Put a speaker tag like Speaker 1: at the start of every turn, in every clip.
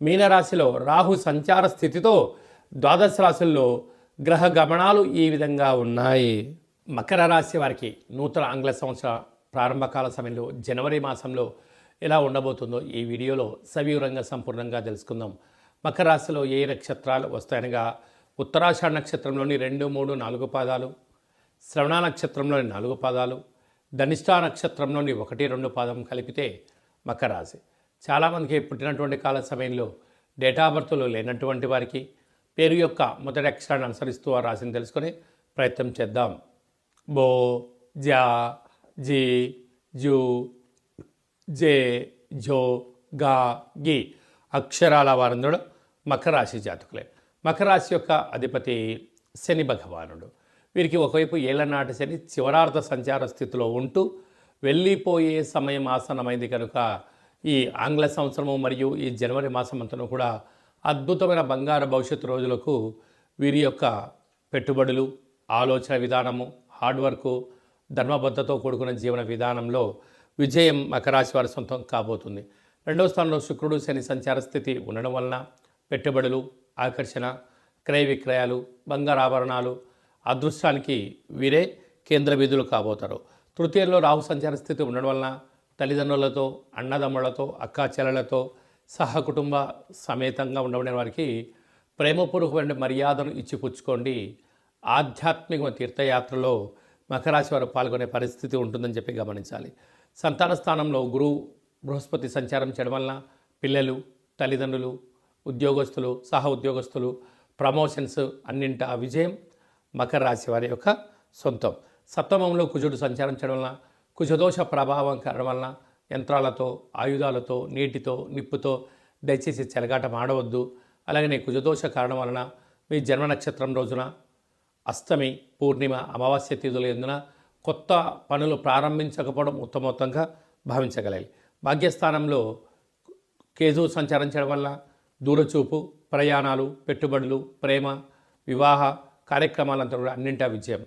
Speaker 1: మీనరాశిలో రాహు సంచార స్థితితో ద్వాదశ రాశుల్లో గ్రహ గమనాలు ఈ విధంగా ఉన్నాయి. మకర రాశి వారికి నూతన ఆంగ్ల సంవత్సర ప్రారంభకాల సమయంలో జనవరి మాసంలో ఎలా ఉండబోతుందో ఈ వీడియోలో సవివరంగా సంపూర్ణంగా తెలుసుకుందాం. మకర రాశిలో ఏ నక్షత్రాలు వస్తాయనగా ఉత్తరాషాఢ నక్షత్రంలోని రెండు మూడు నాలుగు పాదాలు శ్రవణ నక్షత్రంలోని నాలుగు పాదాలు ధనిష్టా నక్షత్రంలోని ఒకటి రెండు పాదం కలిపితే మకర రాశి. చాలామందికి పుట్టినటువంటి కాల సమయంలో డేటా బర్త్లు లేనటువంటి వారికి పేరు యొక్క మొదటి అక్షరాన్ని అనుసరిస్తూ ఆ రాశిని తెలుసుకొని ప్రయత్నం చేద్దాం. బో జా జీ జూ జే జో గా గి అక్షరాల వారందరూ మకర రాశి జాతకులే. మకర రాశి యొక్క అధిపతి శని భగవానుడు. వీరికి ఒకవైపు ఏళ్ళనాటి శని చివరార్థ సంచార స్థితిలో ఉంటూ వెళ్ళిపోయే సమయం ఆసనమైంది కనుక ఈ ఆంగ్ల సంవత్సరము మరియు ఈ జనవరి మాసం కూడా అద్భుతమైన బంగారు భవిష్యత్తు రోజులకు వీరి యొక్క పెట్టుబడులు ఆలోచన విధానము హార్డ్ వర్క్ ధర్మబద్ధతో కూడుకున్న జీవన విధానంలో విజయం మకరాశి వారి సొంతం కాబోతుంది. రెండవ స్థానంలో శుక్రుడు శని సంచార స్థితి ఉండడం వలన పెట్టుబడులు ఆకర్షణ క్రయ విక్రయాలు బంగారు ఆభరణాలు అదృష్టానికి వీరే కేంద్ర విధులు కాబోతారు. తృతీయంలో రాహు సంచార స్థితి ఉండడం వలన తల్లిదండ్రులతో అన్నదమ్ములతో అక్కాచెల్లెలతో సహకుటుంబ సమేతంగా ఉండబడిన వారికి ప్రేమపూర్వకమైన మర్యాదను ఇచ్చిపుచ్చుకోండి ఆధ్యాత్మిక తీర్థయాత్రలో మకరాశి వారు పాల్గొనే పరిస్థితి ఉంటుందని చెప్పి గమనించాలి. సంతాన స్థానంలో గురువు బృహస్పతి సంచారం చేయడం వలన పిల్లలు తల్లిదండ్రులు ఉద్యోగస్తులు సహ ఉద్యోగస్తులు ప్రమోషన్స్ అన్నింట విజయం మకర రాశి వారి యొక్క సొంతం. సప్తమంలో కుజుడు సంచారం చేయడం వలన కుజదోష ప్రభావం కారణం వలన యంత్రాలతో ఆయుధాలతో నీటితో నిప్పుతో దయచేసి చెలగాటం ఆడవద్దు. అలాగనే కుజదోష కారణం వలన మీ జన్మ నక్షత్రం రోజున అష్టమి పూర్ణిమ అమావాస్య తిథుల ఎందున కొత్త పనులు ప్రారంభించకపోవడం ఉత్తమోత్తంగా భావించగలాలి భాగ్యస్థానంలో కేజు సంచారం చేయడం వల్ల దూరచూపు ప్రయాణాలు పెట్టుబడులు ప్రేమ వివాహ కార్యక్రమాలంతా కూడా అన్నింటా విజయం.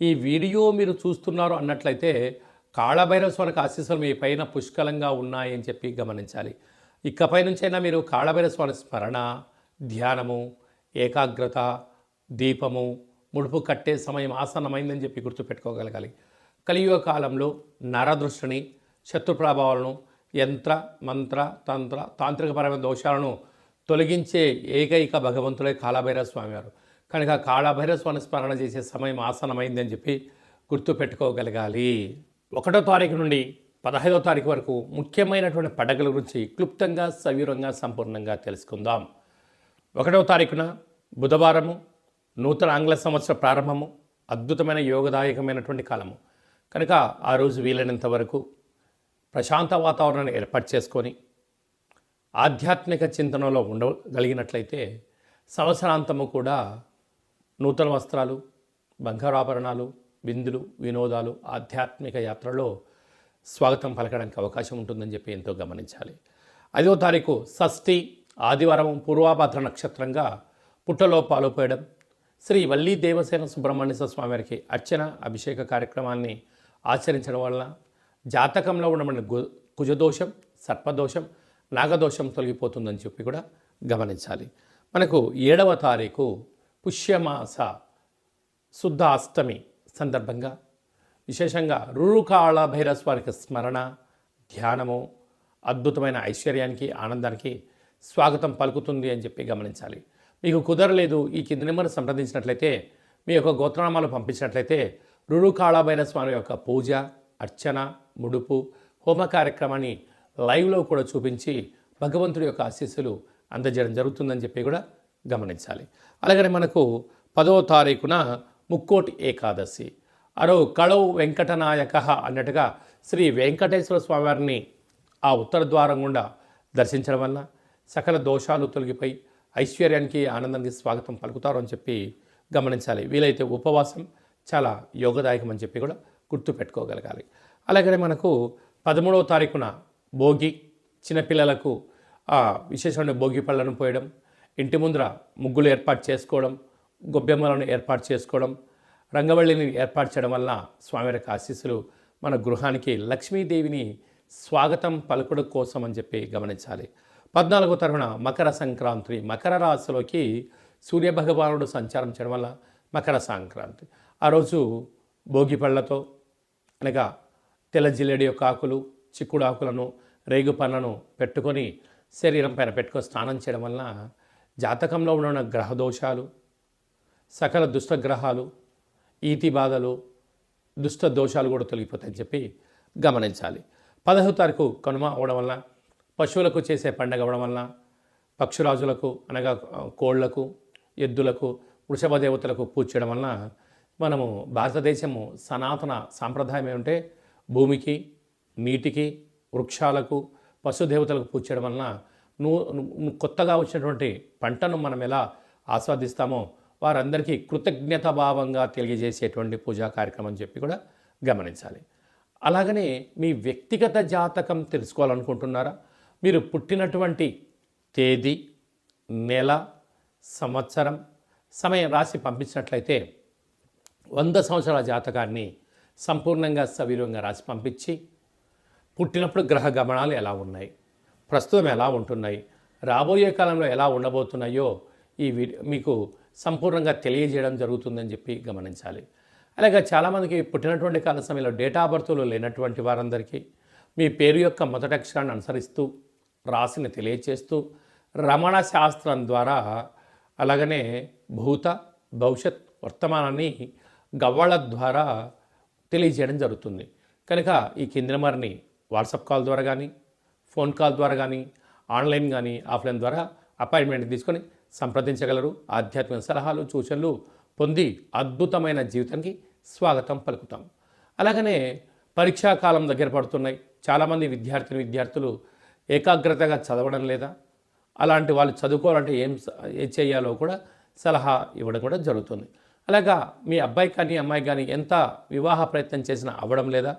Speaker 1: ఈ వీడియో మీరు చూస్తున్నారు అన్నట్లయితే కాళభైరవ స్వామికి ఆశీస్సులు మీ పైన పుష్కలంగా ఉన్నాయని చెప్పి గమనించాలి. ఇకపై నుంచైనా మీరు కాళభైరవ స్వామి స్మరణ ధ్యానము ఏకాగ్రత దీపము ముడుపు కట్టే సమయం ఆసన్నమైందని చెప్పి గుర్తుపెట్టుకోగలగాలి. కలియుగ కాలంలో నరదృష్టిని శత్రు ప్రభావాలను యంత్ర మంత్ర తంత్ర తాంత్రికపరమైన దోషాలను తొలగించే ఏకైక భగవంతుడే కాళభైరవ స్వామివారు కనుక కాళభైరవ స్వామి స్మరణ చేసే సమయం ఆసనమైందని చెప్పి గుర్తుపెట్టుకోగలగాలి. ఒకటో తారీఖు నుండి పదహైదో తారీఖు వరకు ముఖ్యమైనటువంటి పండగల గురించి క్లుప్తంగా సవివరంగా సంపూర్ణంగా తెలుసుకుందాం. ఒకటవ తారీఖున బుధవారము నూతన ఆంగ్ల సంవత్సర ప్రారంభము అద్భుతమైన యోగదాయకమైనటువంటి కాలము. కనుక ఆ రోజు వీలైనంత వరకు ప్రశాంత వాతావరణాన్ని ఏర్పాటు చేసుకొని ఆధ్యాత్మిక చింతనలో ఉండగలిగినట్లయితే సంవత్సరాంతము కూడా నూతన వస్త్రాలు బంగారాభరణాలు విందులు వినోదాలు ఆధ్యాత్మిక యాత్రలో స్వాగతం పలకడానికి అవకాశం ఉంటుందని చెప్పి ఎంతో గమనించాలి. ఐదో తారీఖు షష్ఠి ఆదివారం పూర్వాభద్ర నక్షత్రంగా పుట్టలో పాలుపోయడం శ్రీ వల్లీ దేవసేన సుబ్రహ్మణ్య స్వామి వారికి అర్చన అభిషేక కార్యక్రమాన్ని ఆచరించడం వలన జాతకంలో ఉన్న కుజదోషం సర్పదోషం నాగదోషం తొలగిపోతుందని చెప్పి కూడా గమనించాలి. మనకు ఏడవ తారీఖు పుష్యమాస శుద్ధ అష్టమి సందర్భంగా విశేషంగా రురుకాళ భైరస్వారికి స్మరణ ధ్యానము అద్భుతమైన ఐశ్వర్యానికి ఆనందానికి స్వాగతం పలుకుతుంది అని చెప్పి గమనించాలి. మీకు కుదరలేదు ఈ కింది నెంబర్ సంప్రదించినట్లయితే మీ యొక్క గోత్రనామాలు పంపించినట్లయితే రురుకాళభైర స్వామి యొక్క పూజ అర్చన ముడుపు హోమ కార్యక్రమాన్ని లైవ్లో కూడా చూపించి భగవంతుడి యొక్క ఆశీస్సులు అందజేయడం జరుగుతుందని చెప్పి కూడా గమనించాలి. అలాగనే మనకు పదవ తారీఖున ముక్కోటి ఏకాదశి. అరో కళౌ వెంకటనాయక అన్నట్టుగా శ్రీ వెంకటేశ్వర స్వామివారిని ఆ ఉత్తర ద్వారం గుండా దర్శించడం వల్ల సకల దోషాలు తొలగిపోయి ఐశ్వర్యానికి ఆనందానికి స్వాగతం పలుకుతారు అని చెప్పి గమనించాలి. వీలైతే ఉపవాసం చాలా యోగదాయకం అని చెప్పి కూడా గుర్తుపెట్టుకోగలగాలి అలాగనే మనకు పదమూడవ తారీఖున భోగి చిన్నపిల్లలకు ఆ విశేషమైన భోగి పళ్ళను పోయడం ఇంటి ముందర ముగ్గులు ఏర్పాటు చేసుకోవడం గొబ్బెమ్మలను ఏర్పాటు చేసుకోవడం రంగవల్లిని ఏర్పాటు చేయడం వల్ల స్వామివారికి ఆశీస్సులు మన గృహానికి లక్ష్మీదేవిని స్వాగతం పలుకుడు కోసం అని చెప్పి గమనించాలి. పద్నాలుగో తరఫున మకర సంక్రాంతి మకర రాశిలోకి సూర్యభగవానుడు సంచారం చేయడం వల్ల మకర సంక్రాంతి. ఆ రోజు భోగి పళ్ళతో అనగా తెల్ల జిల్లెడి యొక్క ఆకులు చిక్కుడు ఆకులను రేగు పళ్ళను పెట్టుకొని శరీరం పైన పెట్టుకొని స్నానం చేయడం వలన జాతకంలో ఉన్న గ్రహ దోషాలు సకల దుష్టగ్రహాలు ఈతి బాధలు దుష్ట దోషాలు కూడా తొలగిపోతాయని చెప్పి గమనించాలి. పదహో తారీఖు కనుమ అవడం వలన పశువులకు చేసే పండగ అవడం వలన పక్షురాజులకు అనగా కోళ్ళకు ఎద్దులకు వృషభ దేవతలకు పూజ చేయడం వలన మనము భారతదేశము సనాతన సాంప్రదాయం ఏమంటే భూమికి నీటికి వృక్షాలకు పశుదేవతలకు పూజ చేయడం వలన నువ్వు కొత్తగా వచ్చినటువంటి పంటను మనం ఎలా ఆస్వాదిస్తామో వారందరికీ కృతజ్ఞత భావంగా తెలియజేసేటువంటి పూజా కార్యక్రమం అని చెప్పి కూడా గమనించాలి. అలాగనే మీ వ్యక్తిగత జాతకం తెలుసుకోవాలనుకుంటున్నారా? మీరు పుట్టినటువంటి తేదీ నెల సంవత్సరం సమయం రాసి పంపించినట్లయితే వంద సంవత్సరాల జాతకాన్ని సంపూర్ణంగా సవిరంగా రాసి పంపించి పుట్టినప్పుడు గ్రహ గమనాలు ఎలా ఉన్నాయి? ప్రస్తుతం ఎలా ఉంటున్నాయి? రాబోయే కాలంలో ఎలా ఉండబోతున్నాయో ఈ మీకు సంపూర్ణంగా తెలియజేయడం జరుగుతుందని చెప్పి గమనించాలి. అలాగే చాలామందికి పుట్టినటువంటి కాల సమయంలో డేటా బర్త్లు లేనటువంటి వారందరికీ మీ పేరు యొక్క మొదటి అక్షరాన్ని అనుసరిస్తూ రాశిని తెలియచేస్తూ రమణ శాస్త్రం ద్వారా అలాగనే భూత భవిష్యత్ వర్తమానాన్ని గవ్వళ ద్వారా తెలియజేయడం జరుగుతుంది. కనుక ఈ కింది నెంబర్ని వాట్సాప్ కాల్ ద్వారా కానీ ఫోన్ కాల్ ద్వారా కానీ ఆన్లైన్ కానీ ఆఫ్లైన్ ద్వారా అపాయింట్మెంట్ తీసుకొని సంప్రదించగలరు. ఆధ్యాత్మిక సలహాలు సూచనలు పొంది అద్భుతమైన జీవితానికి స్వాగతం పలుకుతాం. అలాగనే పరీక్షా కాలం దగ్గర పడుతున్నాయి. చాలామంది విద్యార్థిని విద్యార్థులు ఏకాగ్రతగా చదవడం లేదా అలాంటి వాళ్ళు చదువుకోవాలంటే ఏం ఏం చేయాలో కూడా సలహా ఇవ్వడం కూడా జరుగుతుంది. అలాగా మీ అబ్బాయి కానీ అమ్మాయి కానీ ఎంత వివాహ ప్రయత్నం చేసినా అవ్వడం లేదా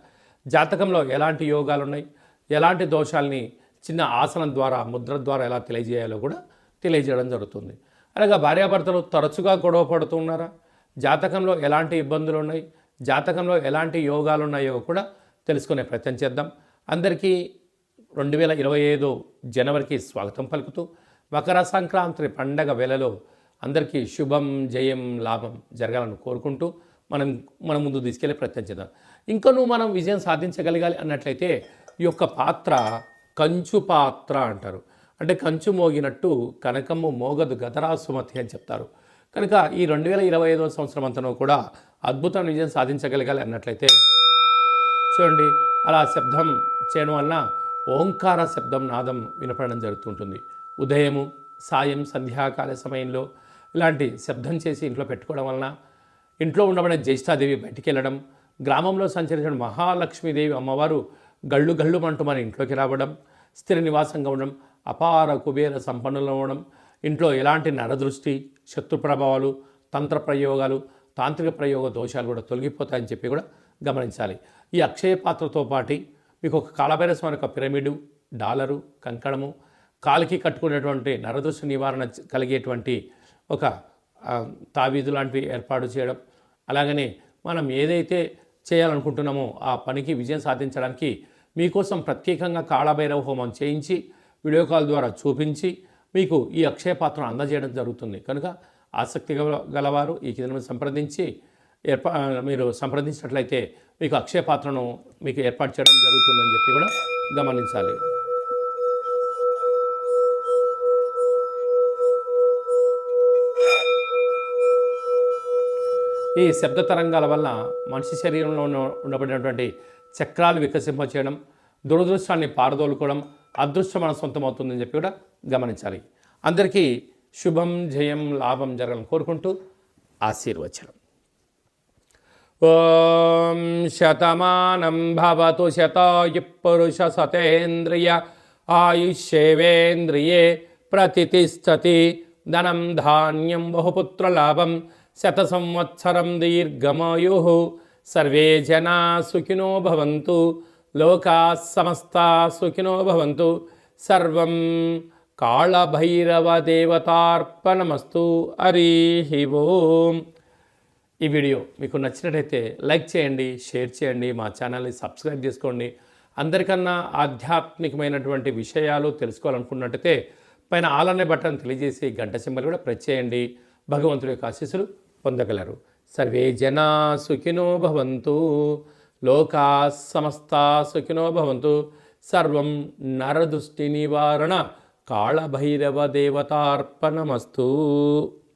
Speaker 1: జాతకంలో ఎలాంటి యోగాలు ఉన్నాయి ఎలాంటి దోషాలని చిన్న ఆసనం ద్వారా ముద్ర ద్వారా ఎలా తెలియజేయాలో కూడా తెలియజేయడం జరుగుతుంది. అలాగే భార్యాభర్తలు తరచుగా గొడవ పడుతున్నారా జాతకంలో ఎలాంటి ఇబ్బందులు ఉన్నాయి? జాతకంలో ఎలాంటి యోగాలు ఉన్నాయో కూడా తెలుసుకునే ప్రయత్నం చేద్దాం. అందరికీ రెండు వేల ఇరవై ఐదు జనవరికి స్వాగతం పలుకుతూ మకర సంక్రాంతి పండగ వేళలో అందరికీ శుభం జయం లాభం జరగాలని కోరుకుంటూ మనం మన ముందు తీసుకెళ్ళే ప్రయత్నం చేద్దాం. ఇంకనూ మనం విజయం సాధించగలగాలి అన్నట్లయితే ఈ యొక్క పాత్ర కంచు పాత్ర అంటారు. అంటే కంచు మోగినట్టు కనకము మోగదు గదరా సుమతి అని చెప్తారు. కనుక ఈ రెండు వేల ఇరవై ఐదవ సంవత్సరం అంతనూ కూడా అద్భుతం విజయం సాధించగలగాలి అన్నట్లయితే చూడండి అలా శబ్దం చేయడం వలన ఓంకార శబ్దం నాదం వినపడడం జరుగుతుంటుంది. ఉదయము సాయం సంధ్యాకాల సమయంలో ఇలాంటి శబ్దం చేసి ఇంట్లో పెట్టుకోవడం వలన ఇంట్లో ఉండబడే జ్యేష్ఠాదేవి బయటికి వెళ్ళడం గ్రామంలో సంచరించిన మహాలక్ష్మీదేవి అమ్మవారు గళ్ళు గళ్ళు అంటూ మన ఇంట్లోకి రావడం స్థిర నివాసంగా ఉండడం అపార కుబేర సంపన్నులు అవ్వడం ఇంట్లో ఎలాంటి నరదృష్టి శత్రు ప్రభావాలు తంత్ర ప్రయోగాలు తాంత్రిక ప్రయోగ దోషాలు కూడా తొలగిపోతాయని చెప్పి కూడా గమనించాలి. ఈ అక్షయ పాత్రతో పాటి మీకు ఒక కాలభైరస్వామి యొక్క పిరమిడు డాలరు కంకణము కాలికి కట్టుకునేటువంటి నరదృష్టి నివారణ కలిగేటువంటి ఒక తావీదు లాంటివి ఏర్పాటు చేయడం అలాగనే మనం ఏదైతే చేయాలనుకుంటున్నామో ఆ పనికి విజయం సాధించడానికి మీకోసం ప్రత్యేకంగా కాళభైరవ హోమం చేయించి వీడియో కాల్ ద్వారా చూపించి మీకు ఈ అక్షయ పాత్రను అందజేయడం జరుగుతుంది. కనుక ఆసక్తి గల- గలవారు ఈ కింద సంప్రదించి ఏర్పా మీరు సంప్రదించినట్లయితే మీకు అక్షయ పాత్రను మీకు ఏర్పాటు చేయడం జరుగుతుందని చెప్పి కూడా గమనించాలి. ఈ శబ్ద తరంగాల వల్ల మనిషి శరీరంలో ఉన్న ఉండబడినటువంటి చక్రాలు వికసింపచేయడం దురదృష్టాన్ని పారదోలుకోవడం అదృష్టం మన సొంతం అవుతుందని చెప్పి కూడా గమనించాలి. అందరికీ శుభం జయం లాభం జరగాలని కోరుకుంటూ ఆశీర్వచనం. ఓం శతమానం భవతు శతాయు పురుష సతేంద్రియ ఆయుష్యేవేంద్రియే ప్రతిష్టతి ధనం ధాన్యం బహుపుత్రలాభం శత సంవత్సరం దీర్ఘమాయు. సర్వే జనా సుఖినో భవంతు. లోకా సమస్త సుఖినో భవంతు. సర్వం కాళభైరవ దేవతార్పణమస్తు హరి ఓం. ఈ వీడియో మీకు నచ్చినట్టయితే లైక్ చేయండి షేర్ చేయండి మా ఛానల్ని సబ్స్క్రైబ్ చేసుకోండి. అందరికన్నా ఆధ్యాత్మికమైనటువంటి విషయాలు తెలుసుకోవాలనుకున్నట్టయితే పైన ఆలనే బట్టను బటన్ తెలియజేసి గంట సింబల్ కూడా ప్రెస్ చేయండి. భగవంతుడి యొక్క ఆశీస్సులు పొందగలరు. సర్వే జనా సుఖినో భవంతు. లోకా సమస్తా సుఖినో భవంతు. సర్వం నరదృష్టి నివారణ. కాళభైరవ దేవతార్పణమస్తు.